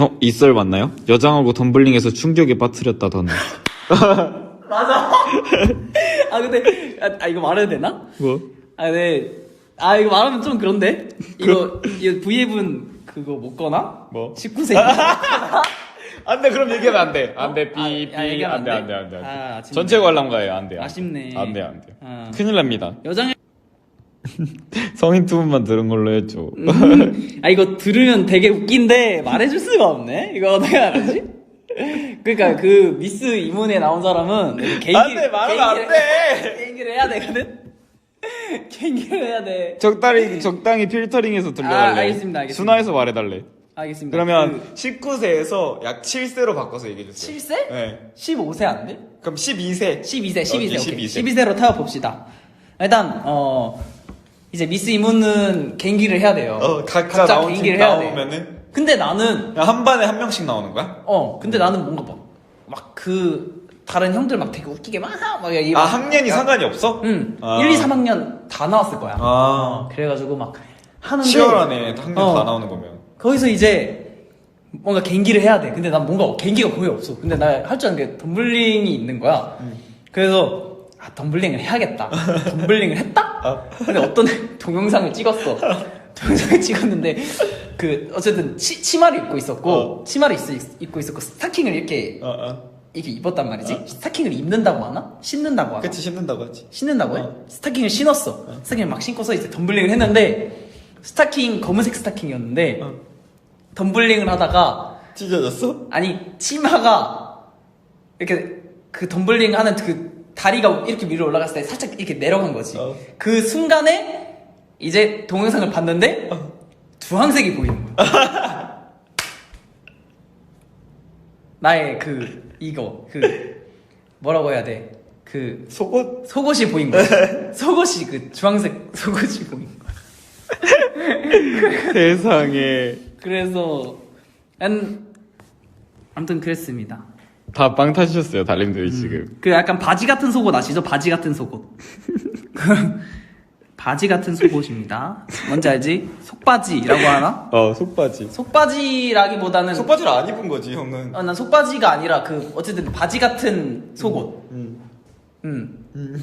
어? 이썰 맞나요? 여장하고 덤블링에서 충격에 빠뜨렸다던 맞아. 아 근데 아, 아, 이거 말해도 되나? 뭐? 아 네. 아 이거 말하면 좀 그런데 이거 이거 V앱은 그거 못 거나? 뭐? 19세. 안돼 그럼 얘기하면 안돼 안돼 아, 아, 얘기하면 안 돼? 안돼 안돼 아, 아쉽네. 전체 관람가예요 안돼 아쉽네. 안돼 안돼 아. 큰일 납니다 여장 성인 두 분만 들은 걸로 해줘 아 이거 들으면 되게 웃긴데 말해줄 수가 없네. 이거 어떻게 알았지? 그러니까 그 미스 이문에 나온 사람은 개인기 안돼 말하면 안돼 개인기를 해야 되거든. 개인기를 해야 돼. 적당히 적당히 필터링해서 들려달래 아, 알겠습니다, 알겠습니다. 순화해서 말해달래 알겠습니다. 그러면 그 19세에서 약 7세로 바꿔서 얘기해주세요 7세? 네 15세 안 돼? 그럼 12세 12세, 12세, 오케이, 오케이. 12세. 12세로 타워봅시다. 일단, 어, 이제 미스 이문은 개인기를 해야 돼요. 어 각자, 나온 팀 개인기를 해야 돼. 나오면은 근데 나는, 그냥 한 반에 한 명씩 나오는 거야? 어, 근데 나는 뭔가 막, 막 그, 다른 형들 막 되게 웃기게 막, 막, 이아 막- 학년이 막- 상관이 없어? 응. 아. 1, 2, 3학년 다 나왔을 거야. 아 그래가지고 막 하는데. 치열하네 학년 어. 다 나오는 거면 거기서 이제 뭔가 개인기를 해야 돼. 근데 난 뭔가 개인기가 거의 없어. 근데 나 할 줄 아는 게 덤블링이 있는 거야. 그래서 아 덤블링을 해야겠다. 덤블링을 했다? 아. 근데 어떤 동영상을 찍었어. 동영상을 찍었는데 그 어쨌든 치, 치마를 입고 있었고 어. 치마를 입, 입고 있었고 스타킹을 이렇게 어, 어. 이렇게 입었단 말이지. 스타킹을 입는다고 하나? 신는다고 하나? 그치 신는다고 하지 신는다고 해? 어. 스타킹을 신었어. 스타킹을 막 신고서 이제 덤블링을 했는데 스타킹 검은색 스타킹이었는데 어. 덤블링을 하다가 찢어졌어? 아니 치마가 이렇게 그 덤블링 하는 그 다리가 이렇게 위로 올라갔을 때 살짝 이렇게 내려간 거지. 어. 그 순간에 이제 동영상을 봤는데 어. 주황색이 보이는 거야. 나의 그 이거 그 뭐라고 해야 돼? 그 속옷? 속옷이 보인 거야. 속옷이 그 주황색 속옷이 보인 거야. 세상에 그래서 안 아무튼 그랬습니다. 다 빵 타셨어요 달님들이 지금 그 약간 바지 같은 속옷 아시죠? 바지 같은 속옷. 바지 같은 속옷입니다. 뭔지 알지? 속바지라고 하나? 어 속바지 속바지라기보다는 속바지를 안 입은 거지 형은 어, 난 속바지가 아니라 그 어쨌든 바지 같은 속옷. 음. 음.